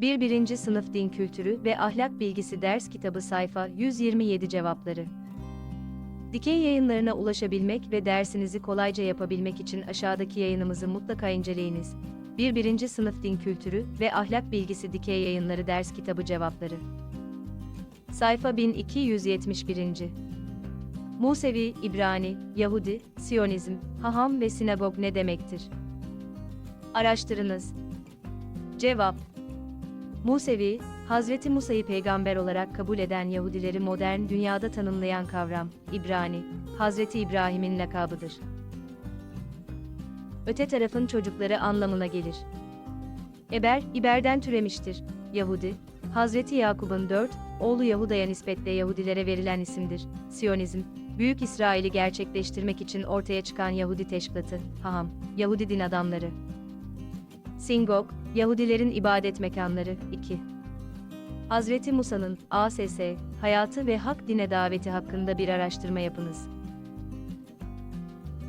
1. Birinci Sınıf Din Kültürü ve Ahlak Bilgisi Ders Kitabı Sayfa 127 Cevapları Dikey yayınlarına ulaşabilmek ve dersinizi kolayca yapabilmek için aşağıdaki yayınımızı mutlaka inceleyiniz. 1. Birinci Sınıf Din Kültürü ve Ahlak Bilgisi Dikey Yayınları Ders Kitabı Cevapları Sayfa 1271. Musevi, İbrani, Yahudi, Siyonizm, haham ve sinagog ne demektir? Araştırınız. Cevap Musevi, Hazreti Musa'yı peygamber olarak kabul eden Yahudileri modern dünyada tanımlayan kavram, İbrani, Hazreti İbrahim'in lakabıdır. Öte tarafın çocukları anlamına gelir. Eber, İber'den türemiştir. Yahudi, Hazreti Yakub'un dört, oğlu Yahuda'ya nispetle Yahudilere verilen isimdir. Siyonizm, Büyük İsrail'i gerçekleştirmek için ortaya çıkan Yahudi teşkilatı, Haham, Yahudi din adamları. Singog, Yahudilerin ibadet mekanları 2. Hazreti Musa'nın ASS, hayatı ve hak dine daveti hakkında bir araştırma yapınız.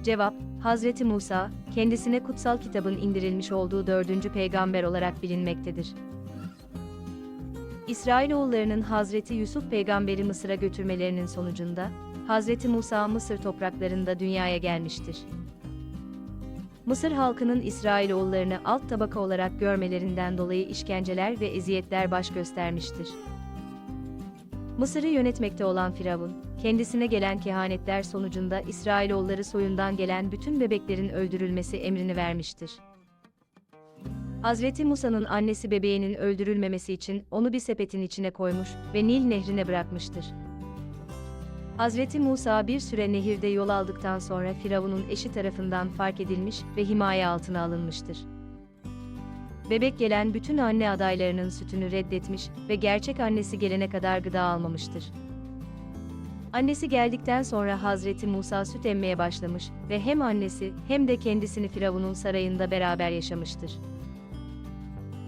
Cevap, Hazreti Musa, kendisine kutsal kitabın indirilmiş olduğu dördüncü peygamber olarak bilinmektedir. İsrailoğullarının Hazreti Yusuf peygamberi Mısır'a götürmelerinin sonucunda, Hazreti Musa Mısır topraklarında dünyaya gelmiştir. Mısır halkının İsrailoğullarını alt tabaka olarak görmelerinden dolayı işkenceler ve eziyetler baş göstermiştir. Mısır'ı yönetmekte olan Firavun, kendisine gelen kehanetler sonucunda İsrailoğulları soyundan gelen bütün bebeklerin öldürülmesi emrini vermiştir. Hazreti Musa'nın annesi bebeğinin öldürülmemesi için onu bir sepetin içine koymuş ve Nil nehrine bırakmıştır. Hazreti Musa bir süre nehirde yol aldıktan sonra Firavun'un eşi tarafından fark edilmiş ve himaye altına alınmıştır. Bebek gelen bütün anne adaylarının sütünü reddetmiş ve gerçek annesi gelene kadar gıda almamıştır. Annesi geldikten sonra Hazreti Musa süt emmeye başlamış ve hem annesi hem de kendisini Firavun'un sarayında beraber yaşamıştır.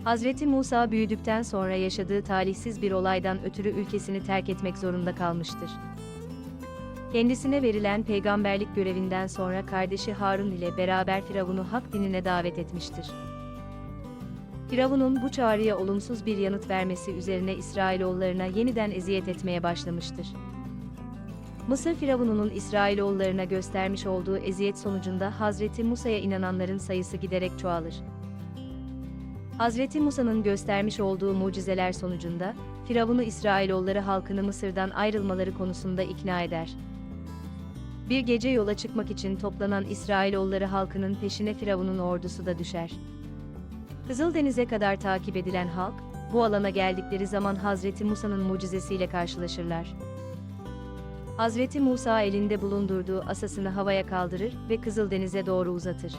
Hazreti Musa büyüdükten sonra yaşadığı talihsiz bir olaydan ötürü ülkesini terk etmek zorunda kalmıştır. Kendisine verilen peygamberlik görevinden sonra kardeşi Harun ile beraber Firavun'u hak dinine davet etmiştir. Firavun'un bu çağrıya olumsuz bir yanıt vermesi üzerine İsrailoğullarına yeniden eziyet etmeye başlamıştır. Mısır Firavun'un İsrailoğullarına göstermiş olduğu eziyet sonucunda Hazreti Musa'ya inananların sayısı giderek çoğalır. Hazreti Musa'nın göstermiş olduğu mucizeler sonucunda, Firavun'u İsrailoğulları halkını Mısır'dan ayrılmaları konusunda ikna eder. Bir gece yola çıkmak için toplanan İsrailoğulları halkının peşine Firavun'un ordusu da düşer. Kızıldeniz'e kadar takip edilen halk, bu alana geldikleri zaman Hazreti Musa'nın mucizesiyle karşılaşırlar. Hazreti Musa elinde bulundurduğu asasını havaya kaldırır ve Kızıldeniz'e doğru uzatır.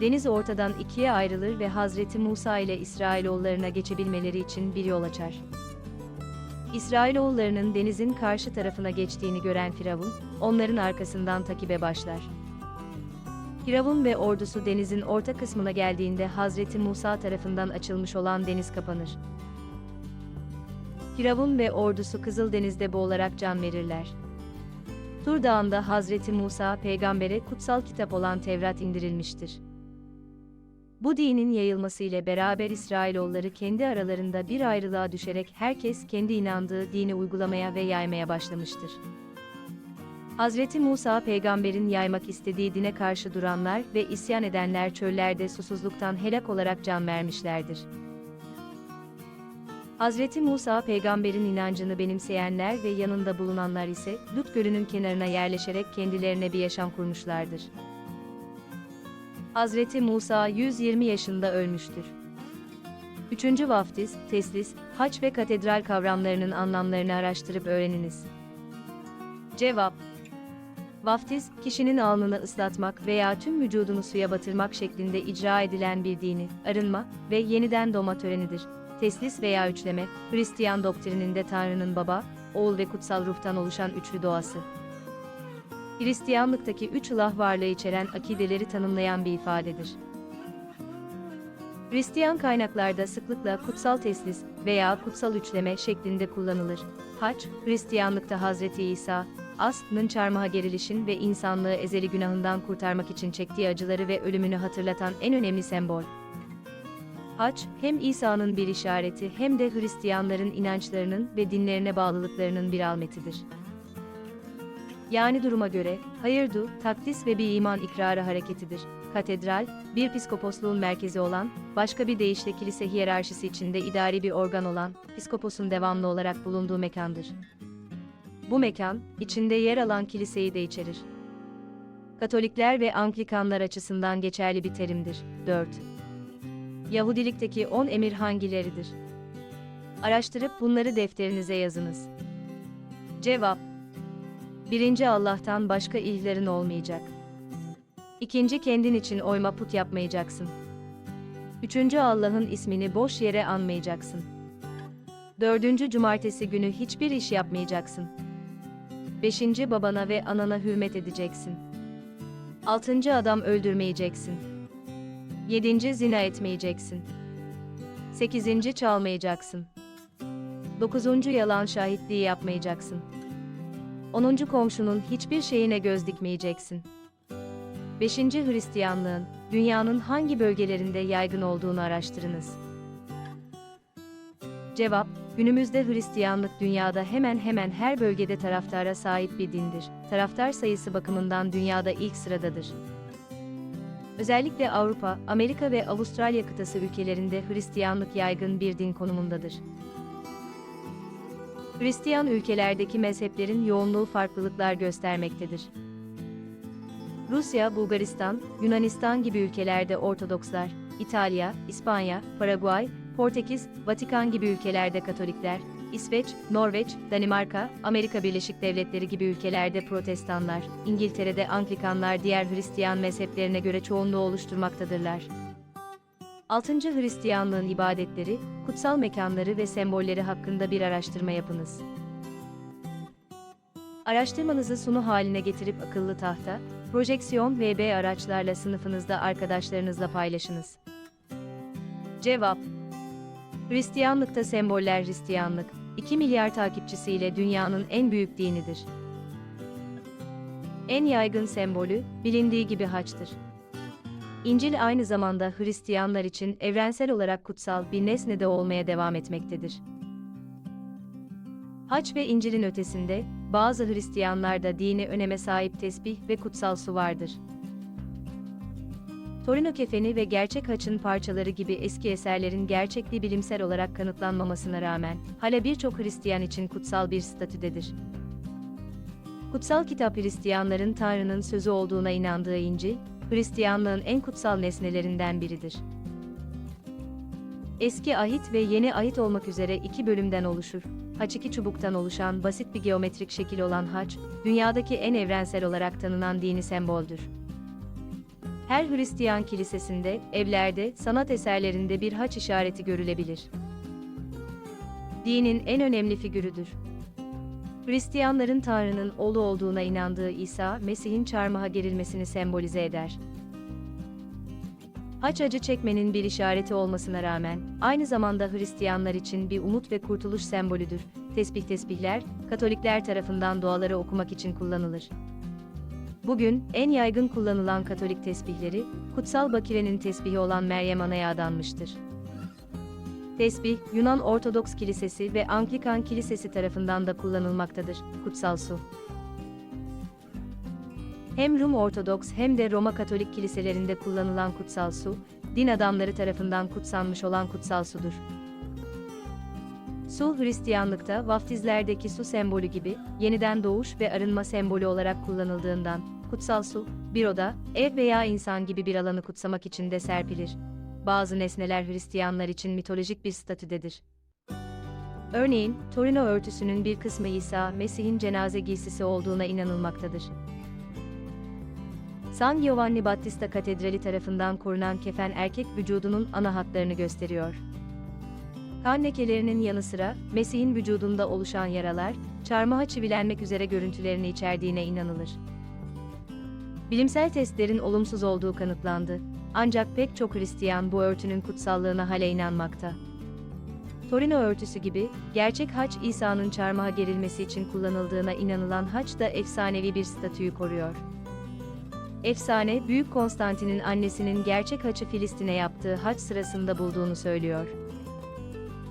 Deniz ortadan ikiye ayrılır ve Hazreti Musa ile İsrailoğullarına geçebilmeleri için bir yol açar. İsrailoğullarının denizin karşı tarafına geçtiğini gören Firavun, onların arkasından takibe başlar. Firavun ve ordusu denizin orta kısmına geldiğinde Hazreti Musa tarafından açılmış olan deniz kapanır. Firavun ve ordusu Kızıldeniz'de boğularak can verirler. Tur Dağı'nda Hazreti Musa peygambere kutsal kitap olan Tevrat indirilmiştir. Bu dinin yayılması ile beraber İsrailoğulları kendi aralarında bir ayrılığa düşerek herkes kendi inandığı dini uygulamaya ve yaymaya başlamıştır. Hazreti Musa peygamberin yaymak istediği dine karşı duranlar ve isyan edenler çöllerde susuzluktan helak olarak can vermişlerdir. Hazreti Musa peygamberin inancını benimseyenler ve yanında bulunanlar ise Lut Gölü'nün kenarına yerleşerek kendilerine bir yaşam kurmuşlardır. Hazreti Musa 120 yaşında ölmüştür. Üçüncü vaftiz, teslis, haç ve katedral kavramlarının anlamlarını araştırıp öğreniniz. Cevap Vaftiz, kişinin alnını ıslatmak veya tüm vücudunu suya batırmak şeklinde icra edilen bir dini, arınma ve yeniden doğma törenidir. Teslis veya üçleme, Hristiyan doktrininde Tanrı'nın baba, oğul ve kutsal ruhtan oluşan üçlü doğası. Hristiyanlıktaki üç ilah varlığı içeren akideleri tanımlayan bir ifadedir. Hristiyan kaynaklarda sıklıkla kutsal teslis veya kutsal üçleme şeklinde kullanılır. Haç, Hristiyanlıkta Hazreti İsa, As'nın çarmıha gerilişin ve insanlığı ezeli günahından kurtarmak için çektiği acıları ve ölümünü hatırlatan en önemli sembol. Haç, hem İsa'nın bir işareti hem de Hristiyanların inançlarının ve dinlerine bağlılıklarının bir almetidir. Yani duruma göre, hayırdu, takdis ve bir iman ikrarı hareketidir. Katedral, bir piskoposluğun merkezi olan, başka bir deyişle kilise hiyerarşisi içinde idari bir organ olan, piskoposun devamlı olarak bulunduğu mekandır. Bu mekan, içinde yer alan kiliseyi de içerir. Katolikler ve Anglikanlar açısından geçerli bir terimdir. 4. Yahudilikteki 10 emir hangileridir? Araştırıp bunları defterinize yazınız. Cevap Birinci Allah'tan başka ilahların olmayacak. İkinci kendin için oyma put yapmayacaksın. Üçüncü Allah'ın ismini boş yere anmayacaksın. Dördüncü cumartesi günü hiçbir iş yapmayacaksın. Beşinci babana ve anana hürmet edeceksin. Altıncı adam öldürmeyeceksin. Yedinci zina etmeyeceksin. Sekizinci çalmayacaksın. Dokuzuncu yalan şahitliği yapmayacaksın. Onuncu komşunun hiçbir şeyine göz dikmeyeceksin. Beşinci Hristiyanlığın, dünyanın hangi bölgelerinde yaygın olduğunu araştırınız. Cevap, günümüzde Hristiyanlık dünyada hemen hemen her bölgede taraftara sahip bir dindir. Taraftar sayısı bakımından dünyada ilk sıradadır. Özellikle Avrupa, Amerika ve Avustralya kıtası ülkelerinde Hristiyanlık yaygın bir din konumundadır. Hristiyan ülkelerdeki mezheplerin yoğunluğu farklılıklar göstermektedir. Rusya, Bulgaristan, Yunanistan gibi ülkelerde Ortodokslar, İtalya, İspanya, Paraguay, Portekiz, Vatikan gibi ülkelerde Katolikler, İsveç, Norveç, Danimarka, Amerika Birleşik Devletleri gibi ülkelerde Protestanlar, İngiltere'de Anglikanlar diğer Hristiyan mezheplerine göre çoğunluğu oluşturmaktadırlar. 6. Hristiyanlığın ibadetleri, kutsal mekanları ve sembolleri hakkında bir araştırma yapınız. Araştırmanızı sunu haline getirip akıllı tahta, projeksiyon VB araçlarla sınıfınızda arkadaşlarınızla paylaşınız. Cevap Hristiyanlıkta semboller Hristiyanlık, 2 milyar takipçisiyle dünyanın en büyük dinidir. En yaygın sembolü, bilindiği gibi haçtır. İncil aynı zamanda Hristiyanlar için evrensel olarak kutsal bir nesne de olmaya devam etmektedir. Haç ve İncil'in ötesinde, bazı Hristiyanlarda dini öneme sahip tesbih ve kutsal su vardır. Torino kefeni ve gerçek haçın parçaları gibi eski eserlerin gerçekliği bilimsel olarak kanıtlanmamasına rağmen, hala birçok Hristiyan için kutsal bir statüdedir. Kutsal kitap Hristiyanların Tanrı'nın sözü olduğuna inandığı İncil, Hristiyanlığın en kutsal nesnelerinden biridir. Eski ahit ve yeni ahit olmak üzere iki bölümden oluşur. Haç iki çubuktan oluşan basit bir geometrik şekil olan haç, dünyadaki en evrensel olarak tanınan dini semboldür. Her Hristiyan kilisesinde, evlerde, sanat eserlerinde bir haç işareti görülebilir. Dinin en önemli figürüdür. Hristiyanların Tanrı'nın oğlu olduğuna inandığı İsa, Mesih'in çarmıha gerilmesini sembolize eder. Haç acı çekmenin bir işareti olmasına rağmen, aynı zamanda Hristiyanlar için bir umut ve kurtuluş sembolüdür. Tesbih tesbihler, Katolikler tarafından duaları okumak için kullanılır. Bugün, en yaygın kullanılan Katolik tesbihleri, Kutsal Bakire'nin tesbihi olan Meryem Ana'ya adanmıştır. Tesbih, Yunan Ortodoks Kilisesi ve Anglikan Kilisesi tarafından da kullanılmaktadır. Kutsal su. Hem Rum Ortodoks hem de Roma Katolik kiliselerinde kullanılan kutsal su, din adamları tarafından kutsanmış olan kutsal sudur. Su Hristiyanlıkta vaftizlerdeki su sembolü gibi yeniden doğuş ve arınma sembolü olarak kullanıldığından kutsal su bir oda, ev veya insan gibi bir alanı kutsamak için de serpilir. Bazı nesneler Hristiyanlar için mitolojik bir statüdedir. Örneğin, Torino örtüsünün bir kısmı İsa, Mesih'in cenaze giysisi olduğuna inanılmaktadır. San Giovanni Battista Katedrali tarafından korunan kefen erkek vücudunun ana hatlarını gösteriyor. Kan lekelerinin yanı sıra, Mesih'in vücudunda oluşan yaralar, çarmıha çivilenmek üzere görüntülerini içerdiğine inanılır. Bilimsel testlerin olumsuz olduğu kanıtlandı. Ancak pek çok Hristiyan bu örtünün kutsallığına hala inanmakta. Torino örtüsü gibi, gerçek haç İsa'nın çarmıha gerilmesi için kullanıldığına inanılan haç da efsanevi bir statüyü koruyor. Efsane, Büyük Konstantin'in annesinin gerçek haçı Filistin'e yaptığı haç sırasında bulduğunu söylüyor.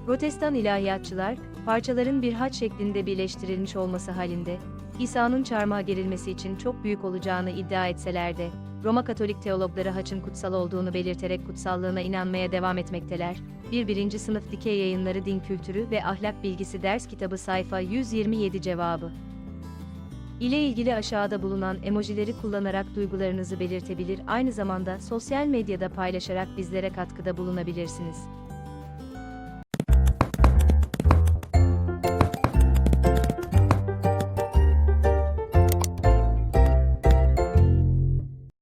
Protestan ilahiyatçılar, parçaların bir haç şeklinde birleştirilmiş olması halinde, İsa'nın çarmıha gerilmesi için çok büyük olacağını iddia etseler de, Roma Katolik teologları haçın kutsal olduğunu belirterek kutsallığına inanmaya devam etmekteler. Bir birinci sınıf dikey yayınları din kültürü ve ahlak bilgisi ders kitabı sayfa 127 cevabı ile ilgili aşağıda bulunan emojileri kullanarak duygularınızı belirtebilir, aynı zamanda sosyal medyada paylaşarak bizlere katkıda bulunabilirsiniz.